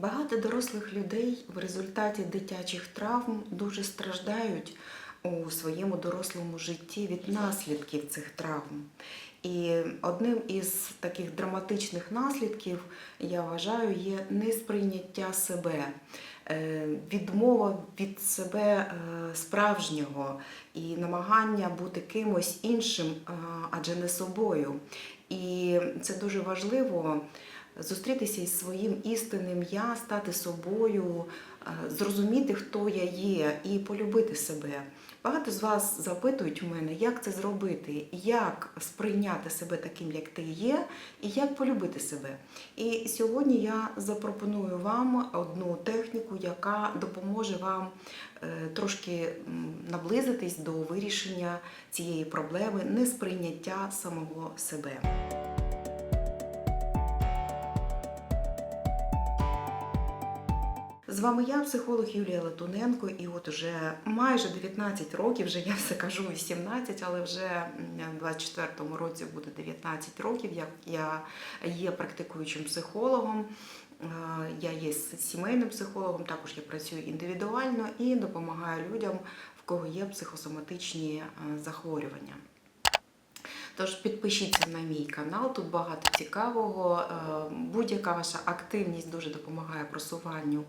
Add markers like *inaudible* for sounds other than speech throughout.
Багато дорослих людей в результаті дитячих травм дуже страждають у своєму дорослому житті від наслідків цих травм. І одним із таких драматичних наслідків, я вважаю, є несприйняття себе, е, відмова від себе е, справжнього і намагання бути кимось іншим, адже не собою. І це дуже важливо зустрітися із своїм істинним я, стати собою, е, зрозуміти, хто я є, і полюбити себе. Багато з вас запитують у мене, як це зробити, як сприйняти себе таким, як ти є, і як полюбити себе. І сьогодні я запропоную вам одну техніку, яка допоможе вам е, трошки наблизитись до вирішення цієї проблеми несприйняття самого себе. З вами я, психолог Юлія Латуненко, і от уже майже 19 років, вже я все кажу 18, але вже в 24-му році буде 19 років, як я є практикуючим психологом. Е, Я є сімейним психологом, також я працюю індивідуально і допомагаю людям, в кого є психосоматичні е, захворювання. Тож підпишіться на мій канал, тут багато цікавого. Е, Будь-яка ваша активність дуже допомагає просуванню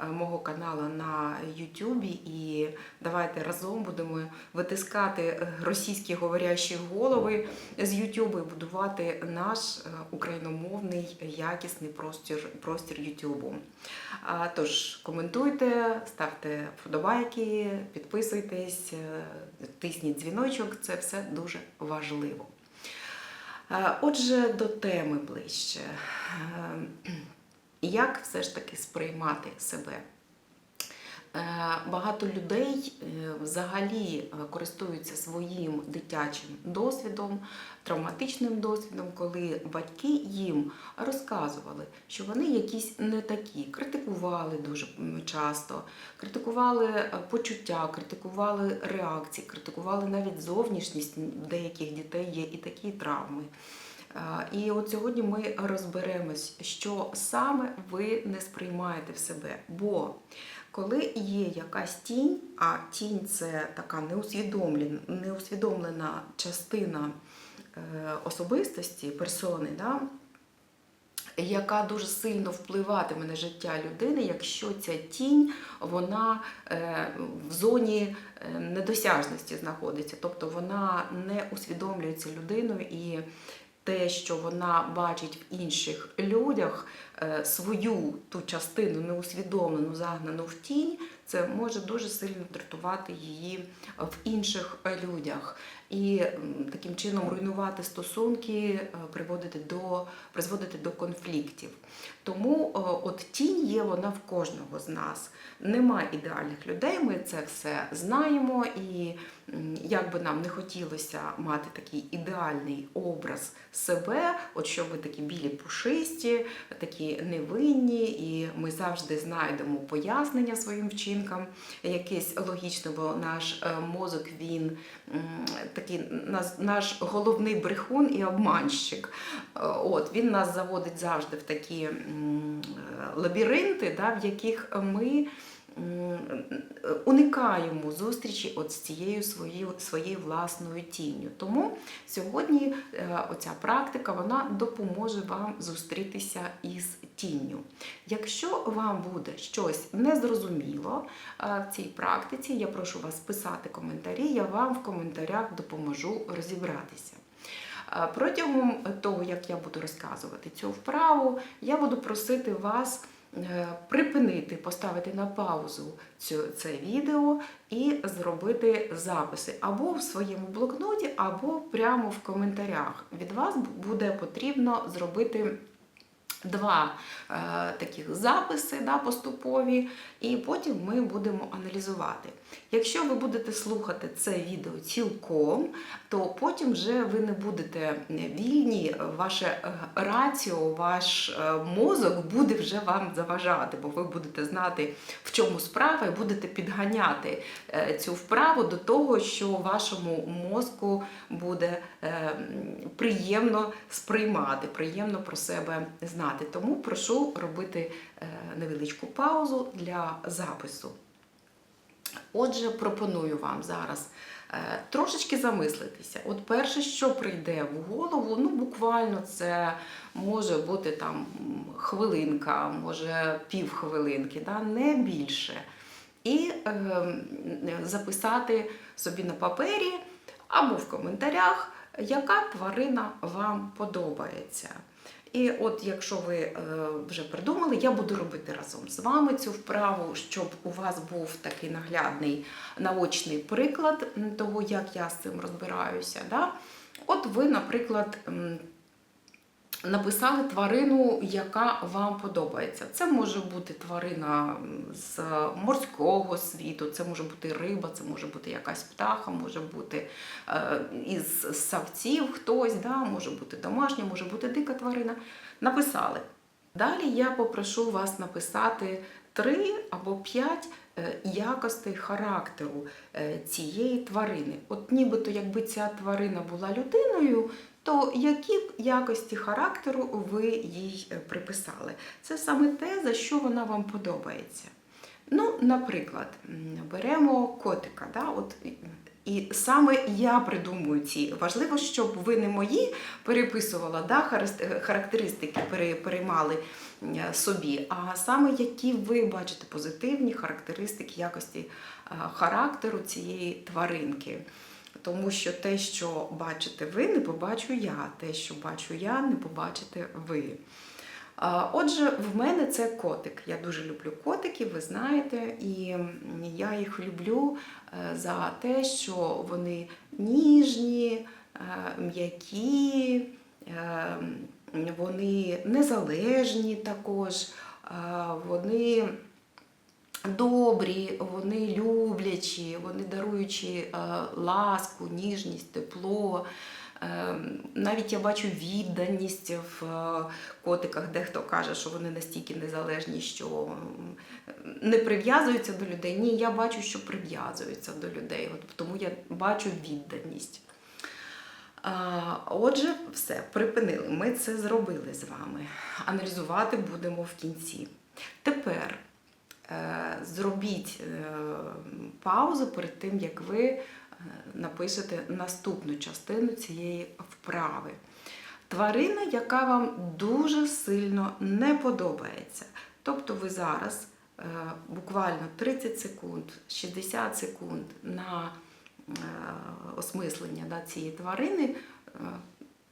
е, мого каналу на YouTube. І давайте разом будемо витискати російські говорящі голови з YouTube і будувати наш е, україномовний якісний простір, простір YouTube. Тож коментуйте, ставте вподобайки, підписуйтесь, тисніть дзвіночок, це все дуже важливо. Е, Отже, до теми ближче. Е, *clears throat* Як все ж таки сприймати себе? Е, Багато людей е, взагалі е, користуються своїм дитячим досвідом, травматичним досвідом, коли батьки їм розказували, що вони якісь не такі, критикували дуже часто, критикували почуття, критикували реакції, критикували навіть зовнішність. Деяких дітей є і такі травми. І от сьогодні ми розберемось, що саме ви не сприймаєте в себе. Бо коли є якась тінь, а тінь це така неусвідомлена, частина е, особистості, персони, да, яка дуже сильно впливатиме на життя людини, якщо ця тінь вона е, в зоні е, недосяжності знаходиться, тобто вона не усвідомлюється людиною і те, що вона бачить в інших людях, е, свою ту частину неусвідомлену, загнану в тінь, це може дуже сильно дратувати її в інших людях. І таким чином руйнувати стосунки, е, приводити до, призводити до конфліктів. Тому е, от тінь є вона в кожного з нас. Немає ідеальних людей, ми це все знаємо, і як би нам не хотілося мати такий ідеальний образ себе, от що ви такі білі пушисті, такі невинні, і ми завжди знайдемо пояснення своїм вчинкам, якесь логічне, бо наш е, мозок він такий наш, головний брехун і обманщик. Е, От він нас заводить завжди в такі е, лабіринти, да, в яких ми уникаємо зустрічі от з цією своєю, своєю власною тінню. Тому сьогодні е, оця практика вона допоможе вам зустрітися із тінню. Якщо вам буде щось незрозуміло е, в цій практиці, я прошу вас писати коментарі, я вам в коментарях допоможу розібратися. Е, Протягом того, як я буду розказувати цю вправу, я буду просити вас е, припинити, поставити на паузу це відео і зробити записи або в своєму блокноті, або прямо в коментарях. Від вас буде потрібно зробити. Два е, таких записи да, поступові, і потім ми будемо аналізувати. Якщо ви будете слухати це відео цілком, то потім вже ви не будете вільні, ваше е, раціо, ваш е, мозок буде вже вам заважати, бо ви будете знати, в чому справа, і будете підганяти е, цю вправу до того, що вашому мозку буде приємно сприймати, приємно про себе знати. Тому прошу робити невеличку паузу для запису. Отже, пропоную вам зараз е, трошечки замислитися. От перше, що прийде в голову, ну буквально це може бути там хвилинка, може півхвилинки, да, не більше. І е, записати собі на папері або в коментарях, яка тварина вам подобається. І от якщо ви е, вже придумали, я буду робити разом з вами цю вправу, щоб у вас був такий наглядний наочний приклад того, як я з цим розбираюся. Да? От ви, наприклад, написали тварину, яка вам подобається. Це може бути тварина з морського світу, це може бути риба, це може бути якась птаха, може бути е, із савців хтось, да? може бути домашня, може бути дика тварина. Написали. Далі я попрошу вас написати три або п'ять е, якостей характеру е, цієї тварини. От нібито якби ця тварина була людиною, то які якості характеру ви їй е, приписали? Це саме те, за що вона вам подобається. Ну, наприклад, беремо котика. Да? От, і- саме я придумую ці. Важливо, щоб ви не мої переписувала, да, характеристики переймали е, собі, а саме які ви бачите позитивні характеристики якості е, характеру цієї тваринки. Тому що те, що бачите ви, не побачу я. Те, що бачу я, не побачите ви. Отже, в мене це котик. Я дуже люблю котиків, ви знаєте, і я їх люблю е, за те, що вони ніжні, е, м'які, е, вони незалежні також, вони добрі, вони люблячі, вони даруючі е, ласку, ніжність, тепло. Е, Навіть я бачу відданість в е, котиках. Дехто каже, що вони настільки незалежні, що не прив'язуються до людей. Ні, я бачу, що прив'язуються до людей. От тому я бачу відданість. Отже, все, припинили. Ми це зробили з вами. Аналізувати будемо в кінці. Тепер зробіть е, паузу перед тим, як ви е, напишете наступну частину цієї вправи. Тварина, яка вам дуже сильно не подобається. Тобто ви зараз е, буквально 30 секунд, 60 секунд на е, осмислення цієї тварини, е,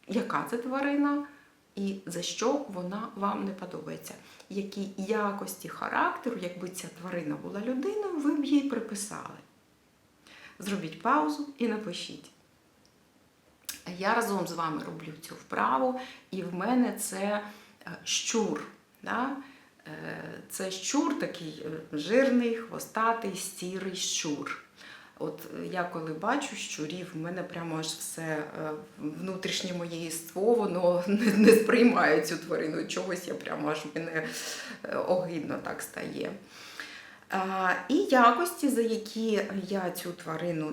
яка це тварина і за що вона вам не подобається. Які якості характеру, якби ця тварина була людиною, ви б їй приписали. Зробіть паузу і напишіть. Я разом з вами роблю цю вправу, і в мене це е, щур. Да? Е, Це щур такий е, жирний, хвостатий, сірий щур. От е, я коли бачу щурів, в мене прямо аж все е, внутрішнє моє єство, воно *laughs* не, сприймає цю тварину. Чогось я прямо аж мене е, огидно так стає. І якості, за які я цю тварину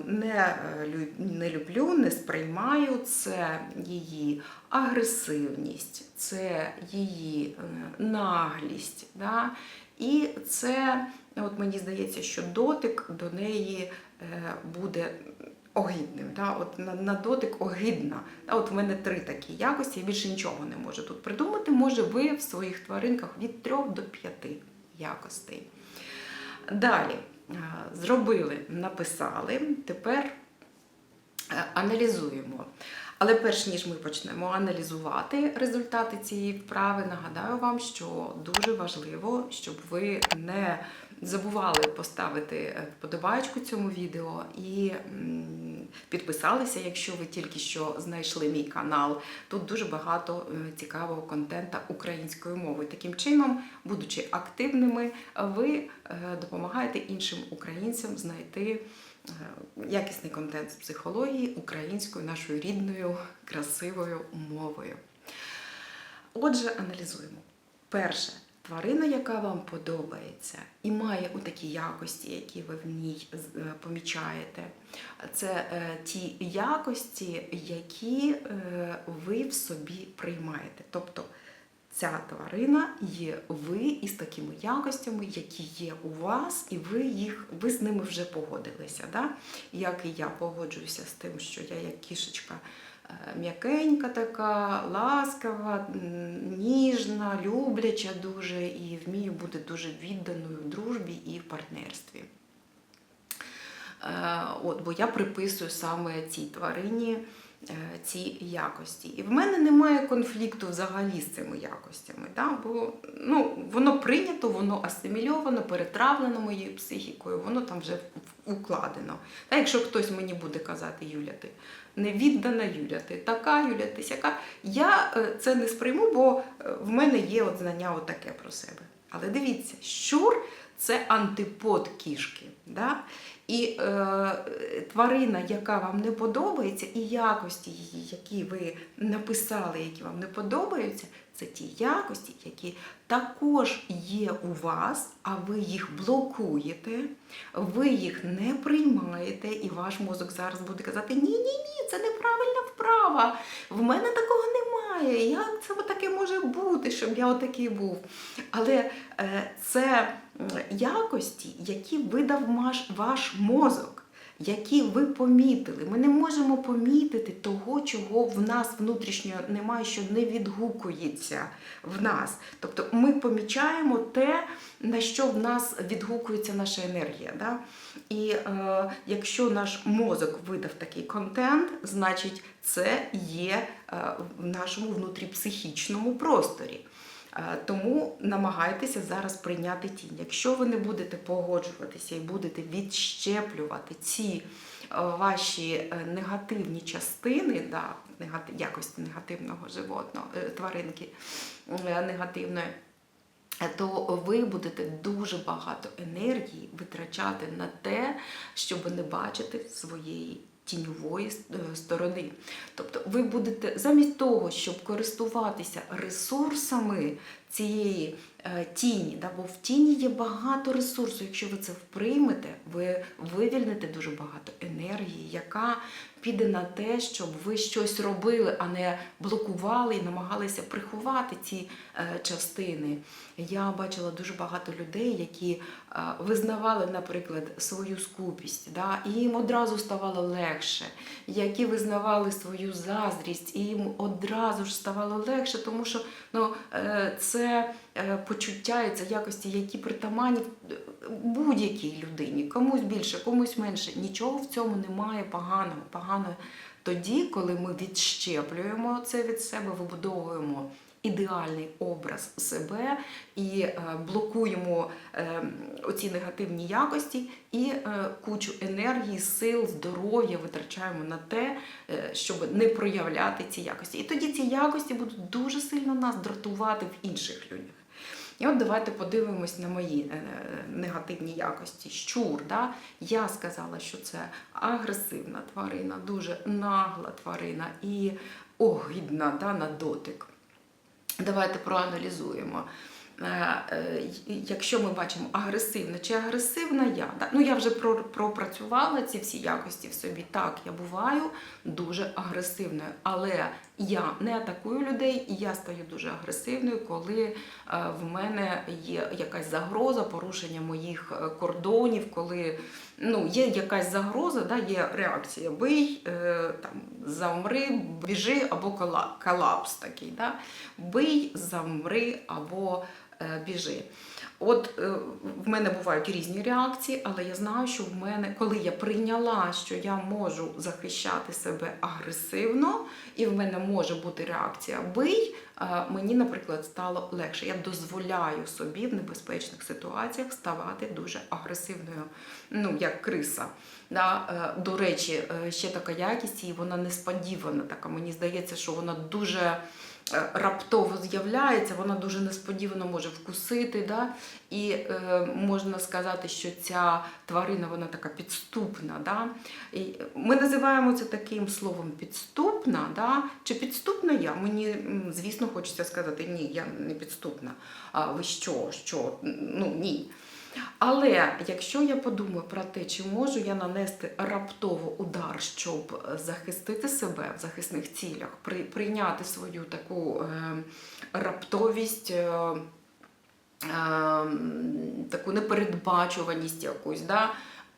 не люблю, не сприймаю, це її агресивність, це її е, наглість. Да? І це, от мені здається, що дотик до неї е, буде огидним. Да? От на, на дотик огидна. Да? От в мене три такі якості, я більше нічого не можу тут придумати. Може, ви в своїх тваринках від трьох до п'яти якостей. Далі е, зробили, написали, тепер аналізуємо. Але перш ніж ми почнемо аналізувати результати цієї вправи, нагадаю вам, що дуже важливо, щоб ви не забували поставити вподобайку цьому відео і підписалися, якщо ви тільки що знайшли мій канал. Тут дуже багато е, цікавого контента українською мовою. Таким чином, будучи активними, ви е, допомагаєте іншим українцям знайти якісний контент з психології українською, нашою рідною, красивою мовою. Отже, аналізуємо. Перше, тварина, яка вам подобається і має такі якості, які ви в ній е, помічаєте, це е, ті якості, які е, ви в собі приймаєте. Тобто ця тварина є ви із такими якостями, які є у вас, і ви їх ви з ними вже погодилися. Да? Як і я погоджуюся з тим, що я як кішечка е, м'якенька така, ласкава, ніжна, любляча дуже і вмію бути дуже відданою в дружбі і в партнерстві. Е, От, бо я приписую саме цій тварині ці якості. І в мене немає конфлікту взагалі з цими якостями. Да? Бо ну, воно прийнято, воно асимільовано, перетравлено моєю психікою, воно там вже укладено. Та якщо хтось мені буде казати, Юля, ти невіддана Юля, ти така, Юля, ти сяка, я е, це не сприйму, бо е, в мене є от знання отаке про себе. Але дивіться, щур це антипод кішки. Да? І е, тварина, яка вам не подобається, і якості її, які ви написали, які вам не подобаються, це ті якості, які також є у вас, а ви їх блокуєте, ви їх не приймаєте, і ваш мозок зараз буде казати: ні, ні, ні, це неправильна вправа. В мене такого немає. Як це таке може бути, щоб я отакий був? Але е, це якості, які видав ваш мозок. Які ви помітили. Ми не можемо помітити того, чого в нас внутрішньо немає, що не відгукується в нас. Тобто ми помічаємо те, на що в нас відгукується наша енергія. Да? І е, якщо наш мозок видав такий контент, значить це є е, в нашому внутріпсихічному просторі. Е, Тому намагайтеся зараз прийняти тінь. Якщо ви не будете погоджуватися і будете відщеплювати ці е, ваші е, негативні частини, да, якості негативного животного, тваринки негативної, то ви будете дуже багато енергії витрачати на те, щоб не бачити своєї тіньової е, сторони. Тобто ви будете замість того, щоб користуватися ресурсами цієї е, тіні, да, бо в тіні є багато ресурсу. Якщо ви це приймете, ви вивільните дуже багато енергії, яка піде на те, щоб ви щось робили, а не блокували і намагалися приховати ці е, частини. Я бачила дуже багато людей, які е, визнавали, наприклад, свою скупість, да, і їм одразу ставало легше, які визнавали свою заздрість, і їм одразу ж ставало легше, тому що ну, е, це е, почуття і це якості, які притаманні будь-якій людині, комусь більше, комусь менше. Нічого в цьому немає поганого. поганого. Тоді, коли ми відщеплюємо це від себе, вибудовуємо ідеальний образ себе і е, блокуємо е, оці негативні якості і е, кучу енергії, сил, здоров'я витрачаємо на те, щоб не проявляти ці якості. І тоді ці якості будуть дуже сильно нас дратувати в інших людях. І от давайте подивимось на мої негативні якості. Щур, да? я сказала, що це агресивна тварина, дуже нагла тварина і огидна да, на дотик. Давайте проаналізуємо. Е, е, Якщо ми бачимо агресивна чи агресивна я, ну я вже пропрацювала ці всі якості в собі. Так, я буваю дуже агресивною, але я не атакую людей, і я стаю дуже агресивною, коли е, в мене є якась загроза, порушення моїх кордонів, коли ну, є якась загроза, да, є реакція бий, е, там, замри, біжи або колапс такий. Да? Бий, замри або е, біжи. От е, в мене бувають різні реакції, але я знаю, що в мене, коли я прийняла, що я можу захищати себе агресивно, і в мене може бути реакція бий, е, мені, наприклад, стало легше. Я дозволяю собі в небезпечних ситуаціях ставати дуже агресивною, ну як криса. Да, е, до речі, ще така якість, і вона несподівана. Така мені здається, що вона дуже раптово з'являється, вона дуже несподівано може вкусити. Да? І е, можна сказати, що ця тварина вона така підступна. Да? І ми називаємо це таким словом підступна, да? чи підступна я. Мені, звісно, хочеться сказати, ні, я не підступна. А ви що? що? Ну ні. Але якщо я подумаю про те, чи можу я нанести раптово удар, щоб е, захистити себе в захисних цілях, при, прийняти свою таку е, раптовість. Е, е, таку непередбачуваність якусь, да?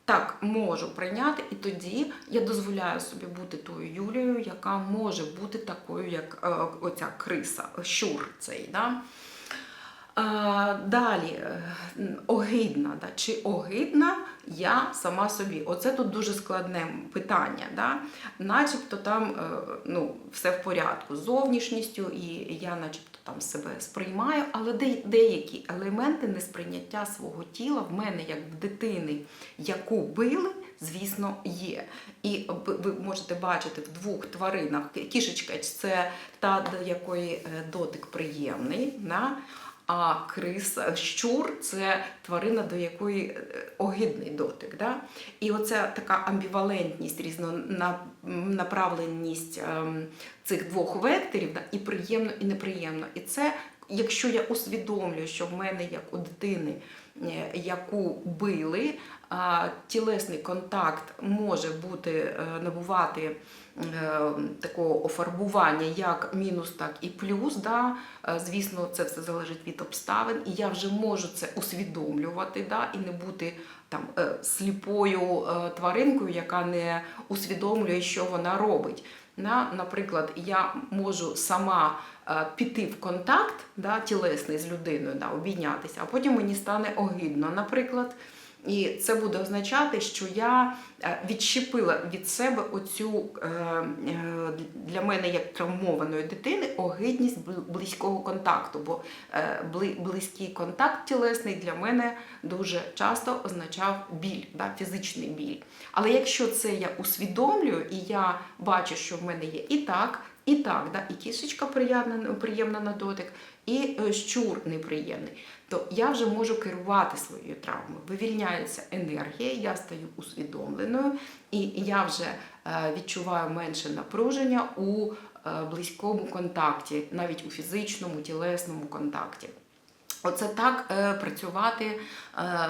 так можу прийняти, і тоді я дозволяю собі бути тою Юлією, яка може бути такою, як е, оця криса, щур цей. Да? А, далі, е, огидна, да? чи огидна я сама собі? Оце тут дуже складне питання. Да? Начебто там е, ну, все в порядку з зовнішністю, і я начебто там себе сприймаю, але де- деякі елементи несприйняття свого тіла в мене, як в дитини, яку били, звісно, є. І ви можете бачити в двох тваринах. Кішечка це та, до якої е, дотик приємний. Да? А криса, щур це тварина, до якої е, огидний дотик. Да? І оця така амбівалентність, різнонаправленість ем, цих двох векторів, да? і приємно, і неприємно. І це, якщо я усвідомлюю, що в мене, як у дитини, е, яку били, тілесний контакт може бути, е, набувати такого офарбування як мінус, так і плюс. Да? Е, Звісно, це все залежить від обставин, і я вже можу це усвідомлювати, да? і не бути там е, сліпою е, тваринкою, яка не усвідомлює, що вона робить. Наприклад, я можу сама е, піти в контакт да, тілесний з людиною, да, обійнятися, а потім мені стане огидно, наприклад. І це буде означати, що я е, відщепила від себе оцю е, е, для мене як травмованої дитини огидність близького контакту. Бо близький контакт тілесний для мене дуже часто означав біль, да, фізичний біль. Але якщо це я усвідомлюю і я бачу, що в мене є і так, і так, да, і кішечка приємна, приємна на дотик, і е, щур неприємний, то я вже можу керувати своєю травмою. Вивільняється енергія, я стаю усвідомленою, і я вже е, відчуваю менше напруження у е, близькому контакті, навіть у фізичному, тілесному контакті. Оце так е, працювати е,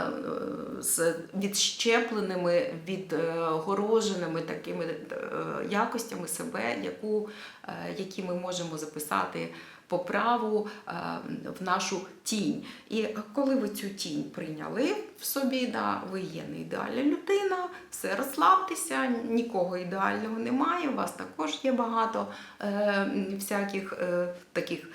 з відщепленими, відгороженими такими е, якостями себе, яку, е, які ми можемо записати по праву е, в нашу тінь. І коли ви цю тінь прийняли в собі, да, ви є не ідеальна людина, все розслабтеся, нікого ідеального немає. У вас також є багато е, всяких е, таких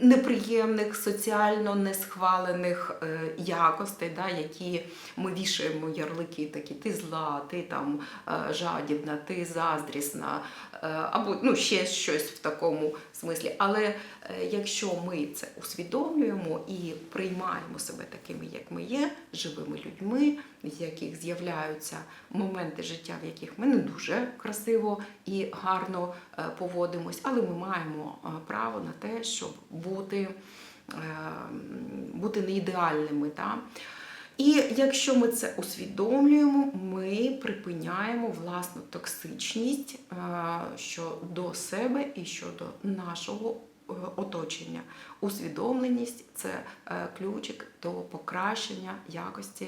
неприємних, соціально несхвалених е, якостей, да, які ми вішаємо ярлики, такі ти зла, ти там е, жадібна, ти заздрісна, або ну, ще щось в такому смислі. Але е, якщо ми це усвідомлюємо і приймаємо себе такими, як ми є, живими людьми, в яких з'являються моменти життя, в яких ми не дуже красиво і гарно е, поводимось, але ми маємо е, право на те, щоб бути, е, бути не ідеальними. Да? І якщо ми це усвідомлюємо, ми припиняємо власну токсичність е, щодо себе і щодо нашого е, оточення. Усвідомленість це е, ключик до покращення якості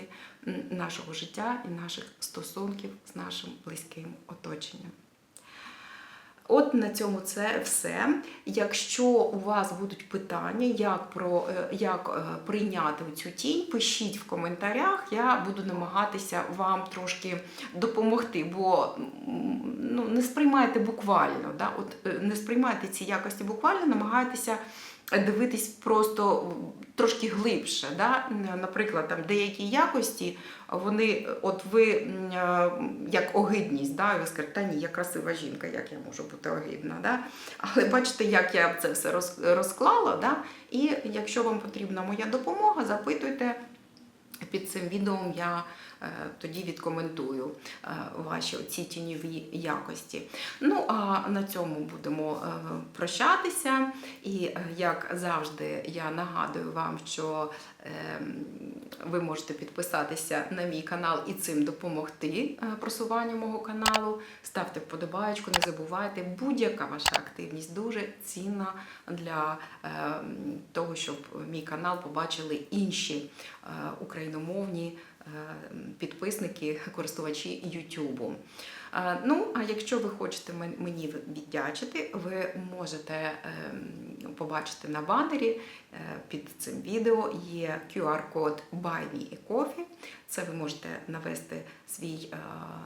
нашого життя і наших стосунків з нашим близьким оточенням. От на цьому це все. Якщо у вас будуть питання, як про е, як е, прийняти цю тінь, пишіть в коментарях. Я буду намагатися вам трошки допомогти, бо ну, не сприймайте буквально. Да? От, е, не сприймайте ці якості буквально, намагайтеся дивитись просто трошки глибше. Да? Наприклад, там деякі якості, вони, от ви е, як огидність, да? ви скажете, та ні, я красива жінка, як я можу бути огидна. Да? Але бачите, як я це все розклала. Да? І якщо вам потрібна моя допомога, запитуйте. Під цим відео я тоді відкоментую е, ваші ці тіньові якості. Ну а на цьому будемо е, прощатися. І е, як завжди, я нагадую вам, що ви можете підписатися на мій канал і цим допомогти е, просуванню мого каналу. Ставте вподобаєчку, не забувайте, будь-яка ваша активність дуже цінна для е, того, щоб мій канал побачили інші е, україномовні е, підписники, користувачі Ютубу. Е, Ну, а якщо ви хочете мені віддячити, ви можете ем, побачити на банері е, під цим відео є QR-код Buy. Це ви можете навести свій е,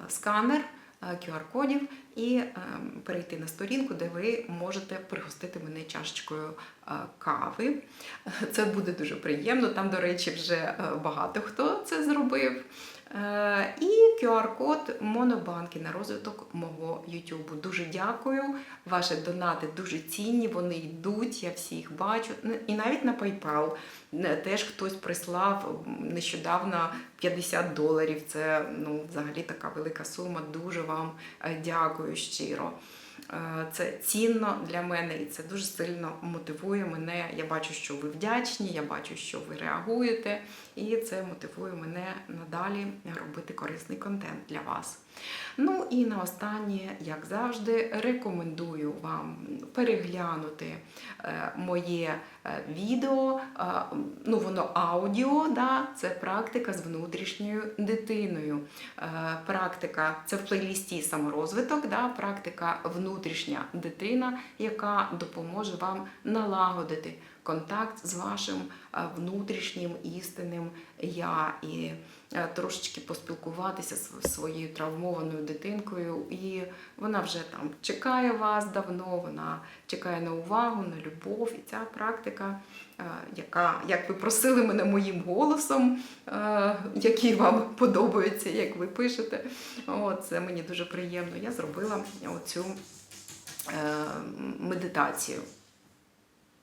сканер е, QR-кодів і ем, перейти на сторінку, де ви можете пригостити мене чашечкою е, кави. Це буде дуже приємно. Там, до речі, вже е, багато хто це зробив. Е, І QR-код Монобанки на розвиток мого YouTube. Дуже дякую. Ваші донати дуже цінні, вони йдуть, я всіх бачу. І навіть на PayPal е, теж хтось прислав нещодавно 50 доларів. Це ну, взагалі така велика сума. Дуже вам е, дякую щиро. Е, Це цінно для мене і це дуже сильно мотивує мене. Я бачу, що ви вдячні, я бачу, що ви реагуєте, і це мотивує мене надалі робити корисний контент для вас. Ну і на останнє, як завжди, рекомендую вам переглянути е, моє е, відео. Е, ну, воно аудіо, да, це практика з внутрішньою дитиною. Практика це в плейлісті саморозвиток, да, практика внутрішня дитина, яка допоможе вам налагодити контакт з вашим е, внутрішнім істинним я і е, трошечки поспілкуватися з своєю травмованою дитинкою. І вона вже там чекає вас давно, вона чекає на увагу, на любов. І ця практика, е, яка, як ви просили мене моїм голосом, який вам *laughs* подобається, як ви пишете. О, це мені дуже приємно. Я зробила оцю медитацію.